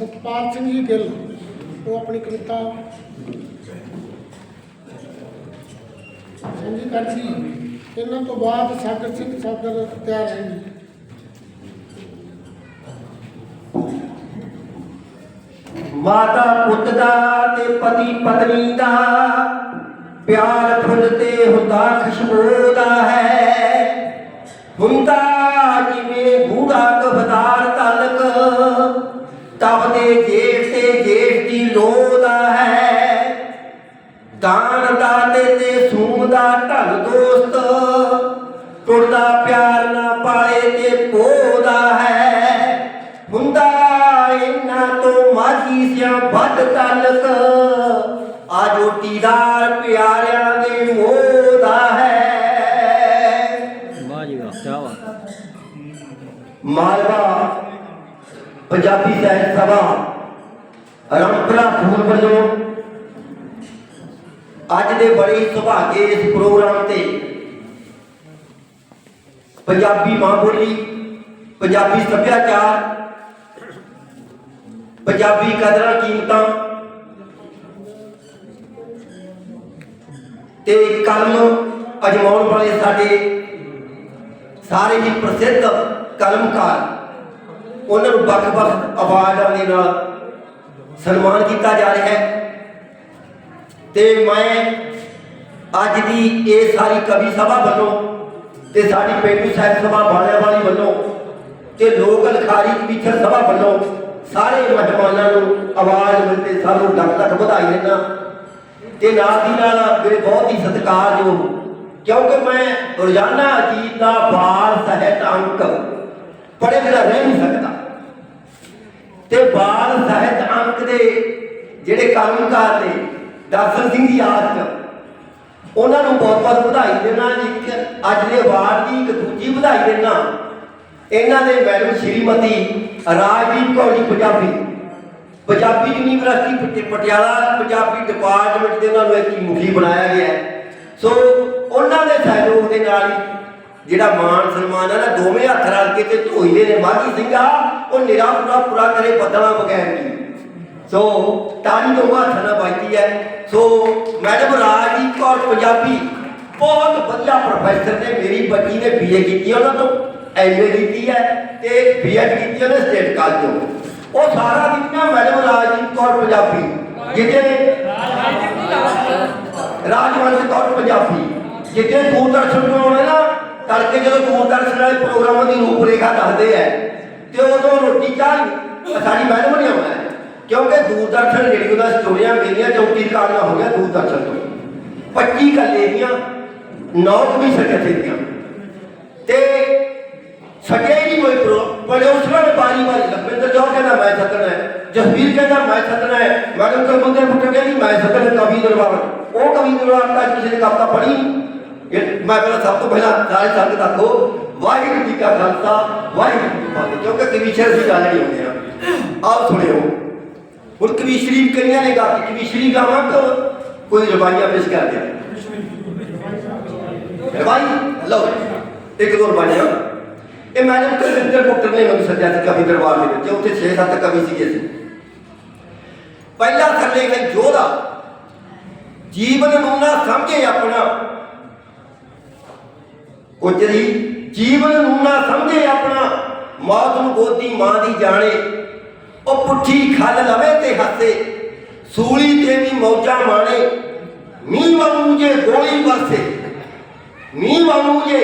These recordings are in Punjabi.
ਸਤਪਾਲ ਸਿੰਘ ਜੀ ਗਿੱਲ, ਉਹ ਆਪਣੀ ਕਵਿਤਾ ਸਾਂਝੀ ਕਰਦੀ। ਇਹਨਾਂ ਤੋਂ ਬਾਅਦ ਸਾਗਰ ਸਿੰਘ ਸਾਗਰ ਤਿਆਰ ਹੈ ਜੀ ਮਾਤਾ ਪੁੱਤ ਦਾ ਤੇ ਪਤੀ ਪਤਨੀ ਦਾ, ਪਿਆਰ ਫੁੱਲ ਤੇ ਹੁੰਦਾ ਖੁਸ਼ਬੂ ਦਾ ਹੈ। ਹੁੰਦਾ ਜਿਵੇਂ ਗੂੜਾ ਕਬਦਾਰ ਤਲਕ ਤਬ ਦੇ ਜੇਠ ਤੇ ਜੇਠ ਦੀ ਲੋਹ ਦਾ ਹੈ। ਦਾਨ ਦਾ ਤੇ ਤੇ ਸੂਮ ਦਾ ਢਲ ਦੋਸਤ ਟੁੱਟਦਾ ਪਿਆਰ ਨਾ ਪਾਲੇ ਤੇ ਪੋਦਾ ਹੈ। ਹੁੰਦਾ ਇਹਨਾਂ ਤੋਂ ਮਾਝੀ ਸਿਆ ਵੱਧ ਤਲਕ ਆ ਜੋਟੀਦਾਰ ਪਿਆਰਿਆਂ ਦੇ ਮੋਹ ਦਾ ਹੈ। ਵਾਹ ਜੀ ਵਾਹ ਮਾਲਵਾ ਪੰਜਾਬੀ ਸਾਹਿਤ ਸਭਾ ਰੰਪਰਾ ਫੂਲ ਵੱਲੋਂ ਅੱਜ ਦੇ ਬੜੇ ਸੁਭਾਗੇ ਇਸ ਪ੍ਰੋਗਰਾਮ ਤੇ ਪੰਜਾਬੀ ਮਾਂ ਬੋਲੀ, ਪੰਜਾਬੀ ਸੱਭਿਆਚਾਰ, ਪੰਜਾਬੀ ਕਦਰਾਂ ਕੀਮਤਾਂ ਤੇ ਕਲਮ ਅਜਮਾਉਣ ਵਾਲੇ ਸਾਡੇ ਸਾਰੇ ਹੀ ਪ੍ਰਸਿੱਧ ਕਲਮਕਾਰ ਉਹਨਾਂ ਨੂੰ ਵੱਖ-ਵੱਖ ਆਵਾਜ਼ਾਂ ਦੇ ਨਾਲ ਸਨਮਾਨ ਕੀਤਾ ਜਾ ਰਿਹਾ ਹੈ। ਤੇ ਮੈਂ ਅੱਜ ਦੀ ਇਹ ਸਾਰੀ ਕਵੀ ਸਭਾ ਵੱਲੋਂ ਤੇ ਸਾਡੀ ਪੇਂਡੂ ਸਾਹਿਬ ਸਭਾ ਵਾਲਿਆਂ ਵਾਲੀ ਵੱਲੋਂ ਤੇ ਲੋਕ ਲਖਾਰੀ ਕਵੀਚਰ ਸਭਾ ਵੱਲੋਂ ਸਾਰੇ ਮਹਿਮਾਨਾਂ ਨੂੰ ਆਵਾਜ਼ ਮਿਲਦੇ ਸਾਨੂੰ ਲੱਖ ਲੱਖ ਵਧਾਈ ਦਿੰਦਾ। ਤੇ ਨਾਲ ਦੀ ਨਾਲ ਮੇਰੇ ਬਹੁਤ ਹੀ ਸਤਿਕਾਰਯੋਗ, ਕਿਉਂਕਿ ਮੈਂ ਰੋਜ਼ਾਨਾ ਅਜੀਤ ਦਾ ਬਾਲ ਸਾਹਿਤ ਅੰਕ ਪੜ੍ਹੇ ਬਿਨਾਂ ਰਹਿ ਨਹੀਂ ਸਕਦਾ। ਤੇ ਬਾਲ ਸਾਹਿਤ ਅੰਕ ਦੇ ਜਿਹੜੇ ਕਾਨੂੰਨਕਾਰ ਨੇ, ਦਰਸ਼ਨ ਸਿੰਘ ਜੀ ਆਦਿ ਉਹਨਾਂ ਨੂੰ ਬਹੁਤ ਬਹੁਤ ਵਧਾਈ ਦੇਣਾ ਇੱਕ ਅੱਜ ਦੇ ਵਾਰ ਦੀ ਇੱਕ ਦੂਜੀ ਵਧਾਈ ਦੇਣਾ ਇਹਨਾਂ ਦੇ ਮੈਡਮ ਸ਼੍ਰੀਮਤੀ ਰਾਜਦੀਪ ਕੌਰ ਪੰਜਾਬੀ। ਪੰਜਾਬੀ ਯੂਨੀਵਰਸਿਟੀ ਪਟ- ਪਟਿਆਲਾ ਪੰਜਾਬੀ ਡਿਪਾਰਟਮੈਂਟ ਦੇ ਉਹਨਾਂ ਨੂੰ ਇੱਕ ਮੁਖੀ ਬਣਾਇਆ ਗਿਆ ਸੋ ਉਹਨਾਂ ਦੇ ਸਹਿਯੋਗ ਦੇ ਨਾਲ ਜਿਹੜਾ ਮਾਣ ਸਨਮਾਨ ਹੈ ਨਾ, ਦੋਵੇਂ ਹੱਥ ਰਲ ਕੇ ਤੇ ਧੋਈਦੇ ਨੇ। ਮਾਝੀ ਸਿੰਘਾ ਉਹ ਨਿਰਾ ਪੂਰਾ ਪੂਰਾ ਕਰੇ ਬੱਦਲਾਂ ਬਗੈਰ ਕੀ ਸੋ ਤਾੜੀ ਦੋ ਹੱਥ ਨਾਲ ਵੱਜਦੀ ਹੈ। ਸੋ ਮੈਡਮ ਰਾਜਦੀਪ ਕੌਰ ਪੰਜਾਬੀ ਬਹੁਤ ਵਧੀਆ ਪ੍ਰੋਫੈਸਰ ਨੇ, ਮੇਰੀ ਬੱਚੀ ਨੇ ਬੀਏ ਕੀਤੀ ਉਹਨਾਂ ਤੋਂ ਐਮਏ ਕੀਤੀ ਹੈ ਤੇ ਬੀਐਡ ਕੀਤੀ ਉਹਨੇ ਸਟੇਟ ਕਾਲਜ ਤੋਂ। ਉਹ ਸਾਰਾ ਦਿਨ ਨਾ ਮੈਡਮ ਰਾਜਦੀਪ ਕੌਰ ਪੰਜਾਬੀ ਜਿਹਦੇ ਰਾਜਵੰਸ਼ ਕੌਰ ਪੰਜਾਬੀ, ਜਿੱਥੇ ਦੂਰਦਰਸ਼ਨ ਤੋਂ ਆਉਣਾ ਨਾ, ਤੜਕੇ ਜਦੋਂ ਦੂਰਦਰਸ਼ਨ ਵਾਲੇ ਪ੍ਰੋਗਰਾਮਾਂ ਦੀ ਰੂਪਰੇਖਾ ਦੱਸਦੇ ਐ ਤੇ ਰੋਟੀ ਚਾਹ ਸਾਡੀ ਮੈਡਮ ਨਹੀਂ ਆਉਣਾ ਹੈ। ਕਿਉਂਕਿ ਦੂਰਦਰਸ਼ਨ ਰੇਡੀਓ ਦਾ ਸਟੋਰੀਆਂ ਮੇਰੀਆਂ 34 ਰਿਕਾਰਡਾਂ ਹੋ ਗਿਆ ਦੂਰਦਰਸ਼ਨ ਤੋਂ। 25 ਕੱਲੇ ਦੀਆਂ 9 ਵੀ ਸਕੇ ਦੀਆਂ। ਤੇ ਸਕੇ ਨਹੀਂ ਕੋਈ ਪ੍ਰੋ ਪਰ ਉਸ ਵੇਲੇ ਬਾਰੀ ਬਾਰੀ, ਲਖਵਿੰਦਰ ਜੋਰ ਕਹਿੰਦਾ, ਮੈਂ ਸੱਦਣਾ ਹੈ। ਜਸਵੀਰ ਕਹਿੰਦਾ, ਮੈਂ ਸੱਦਣਾ ਹੈ। ਮੈਡਮ ਕਰਮੰਦਰ ਪੁੱਟਰ ਕਹਿੰਦੀ ਮੈਂ ਸੱਦਣਾ ਕਵੀ ਦਰਬਾਰ। ਉਹ ਕਵੀ ਦਰਬਾਰ ਦਾ ਕਿਸੇ ਨੇ ਕਵਿਤਾ ਪੜ੍ਹੀ ਮੈਂ ਪਹਿਲਾਂ ਸਭ ਤੋਂ ਪਹਿਲਾਂ ਸਾਰੇ ਸੰਗ ਰੱਖੋ ਵਾਹਿਗੁਰੂ ਜੀ ਕਾ ਖਾਲਸਾ ਵਾਹਿਗੁਰੂ ਜੀ ਕੀ ਫਤਿਹ ਕਿਉਂਕਿ ਕਵੀਸ਼ਰ ਦੀ ਗੱਲ ਨਹੀਂ ਹੁੰਦੀ ਆ ਆਓ ਸੁਣਿਓ ਹੁਣ ਕਵੀਸ਼ਰੀ ਕਰੀਆਂ ਨੇ ਗਾ ਕਵੀਸ਼ਰੀ ਗਾਵਾਂ ਤਾਂ ਕੋਈ ਰਵਾਈਆਂ ਪੇਸ਼ ਕਰ ਦਿਆ ਰਵਾਈ ਲਓ ਇੱਕ ਦੋ ਰਵਾਈਆਂ ਇਹ ਮੈਡਮ ਕੁਲਵਿੰਦਰ ਪੁੱਤਰ ਨੇ ਮੈਨੂੰ ਸੱਦਿਆ ਸੀ ਕਵੀ ਦਰਬਾਰ ਦੇ ਵਿੱਚ ਉੱਥੇ 6-7 ਕਵੀ ਸੀਗੇ ਸੀ ਪਹਿਲਾ ਥੱਲੇ ਗਏ ਜੋਧਾ ਜੀਵਨ ਨੂੰ ਨਾ ਸਮਝੇ ਆਪਣਾ ਕੁਚਰੀ ਜੀਵਨ ਨੂੰ ਨਾ ਸਮਝੇ ਆਪਣਾ ਮੌਤ ਨੂੰ ਗੋਦੀ ਮਾਂ ਦੀ ਜਾਣੇ। ਉਹ ਪੁੱਠੀ ਖੱਲ ਲਵੇ ਤੇ ਹੱਸੇ, ਸੂਲੀ ਤੇ ਵੀ ਮੌਜਾਂ ਮਾਣੇ। ਮੀਂਹ ਵਾਂਗੂ ਜੇ ਗੋਲੀ ਵਰਸੇ ਮੀਂਹ ਵਾਂਗੂ ਜੇ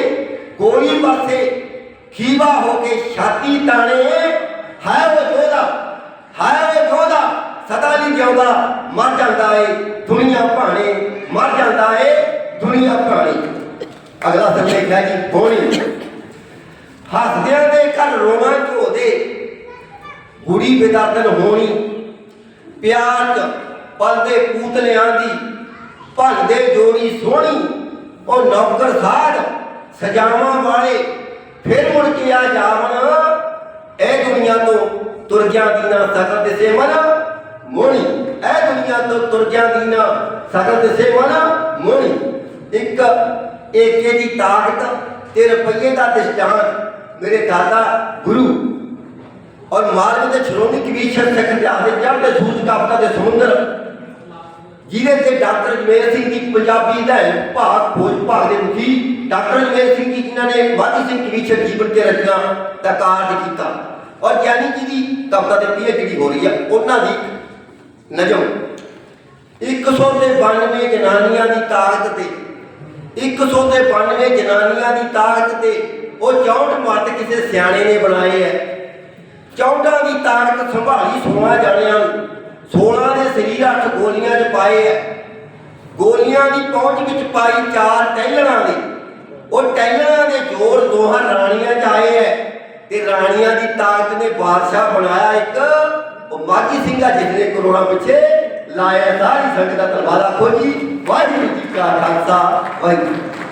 ਗੋਲੀ ਵਰਸੇ ਖੀਵਾ ਹੋ ਕੇ ਛਾਤੀ ਤਾਣੇ। ਹੈ ਉਹ ਜੋਦਾ ਹੈ ਉਹ ਜੋਦਾ ਸਦਾ ਲਈ ਜਿਉਂਦਾ, ਮਰ ਜਾਂਦਾ ਏ ਦੁਨੀਆ ਭਾਣੇ, ਮਰ ਜਾਂਦਾ ਏ ਦੁਨੀਆ ਭਾਣੇ। ਅਗਲਾ ਸਰ ਲਿਖਦਾ ਜੀ ਹੋਣੀ ਹੱਸਦਿਆਂ ਦੇ ਘਰ ਰੋਵਾਂ ਝੋਦੇ ਗੁੜੀ ਬੇਦਰਦਨ ਹੋਣੀ। ਪਿਆਰ ਚ ਪਲਦੇ ਪੂਤਲਿਆਂ ਦੀ। ਭੰਦੇ ਜੋੜੀ ਸੋਹਣੀ। ਉਹ ਨੌਕਰ ਸਾਧ ਸਜਾਵਾਂ ਵਾਲੇ। ਫਿਰ ਮੁੜ ਕੇ ਆ ਜਾਵਣ। ਇਹ ਦੁਨੀਆ ਤੋਂ ਤੁਰ ਗਿਆ ਦੀਨਾ ਸਕਲ ਤੇ ਸੇ ਮੋਣੀ ਇਹ ਦੁਨੀਆ ਤੋਂ ਤੁਰ ਗਿਆ ਦੀਨਾ ਸਕਲ ਤੇ ਸੇ ਮੋਣੀ ਇੱਕ ਏਕੇ ਦੀ ਤਾਕਤ ਤੇ ਰੁਪਈਏ ਦਾ ਦਿਸ਼ਟਾਂਤ ਮੇਰੇ ਦਾਦਾ ਗੁਰੂ। ਔਰ ਮਾਲਵੇ ਦੇ ਸ਼੍ਰੋਮਣੀ ਕਮਿਸ਼ਨ ਸਿੱਖ ਦੇ ਚੜ੍ਹਦੇ ਸੂਰਜ ਕਾਪਤਾ ਦੇ ਸਮੁੰਦਰ। ਜਿਹਦੇ ਤੇ ਡਾਕਟਰ ਜਵੇਰ ਸਿੰਘ ਦੀ ਪੰਜਾਬੀ ਦਾ ਭਾਗ, ਖੋਜ ਭਾਗ ਦੇ ਮੁਖੀ ਡਾਕਟਰ ਜਵੇਰ ਸਿੰਘ ਜੀ, ਜਿਨ੍ਹਾਂ ਨੇ ਵਾਦੀ ਸਿੰਘ ਕਮਿਸ਼ਨ ਜੀਵਨ ਤੇ ਰਚਨਾ ਦਾ ਕਾਰਜ ਕੀਤਾ। ਔਰ ਗਿਆਨੀ ਜੀ ਦੀ ਕਵਿਤਾ ਦੇ ਪੀਐਚਡੀ ਹੋ ਰਹੀ ਹੈ ਉਹਨਾਂ ਦੀ ਨਜਮ 192 ਜਨਾਨੀਆਂ ਦੀ ਤਾਕਤ ਤੇ 192 ਜਨਾਨੀਆਂ ਦੀ ਤਾਕਤ ਤੇ ਉਹ 64 ਮਰਦ ਕਿਸੇ ਸਿਆਣੇ ਨੇ ਬਣਾਏ ਐ। 14 ਦੀ ਤਾਕਤ ਸੰਭਾਲੀ 16 ਜਾਣਿਆਂ ਨੂੰ 16 ਦੇ ਸਰੀਰ 8 ਗੋਲੀਆਂ 'ਚ ਪਾਏ ਐ। ਗੋਲੀਆਂ ਦੀ ਪਹੁੰਚ ਵਿੱਚ ਪਾਈ ਚਾਰ ਟਹਿਲਣਾ ਦੇ। ਉਹ ਟਹਿਲਣਾ ਦੇ ਜ਼ੋਰ ਦੋਹਾਂ ਰਾਣੀਆਂ 'ਚ ਆਏ ਐ ਤੇ ਰਾਣੀਆਂ ਦੀ ਤਾਕਤ ਨੇ ਬਾਦਸ਼ਾਹ ਬਣਾਇਆ ਇੱਕ ਉਹ ਮਾਗੀ ਸਿੰਘਾ ਜਿਸ ਕਰੋੜਾਂ ਪਿੱਛੇ ਲਾਇਆ ਸਾਰੀ ਸੰਗਤ ਦਾ ਧੰਨਵਾਦ ਖੋਜੀ ਜੀ ਵਾਹਿਗੁਰੂ ਜੀ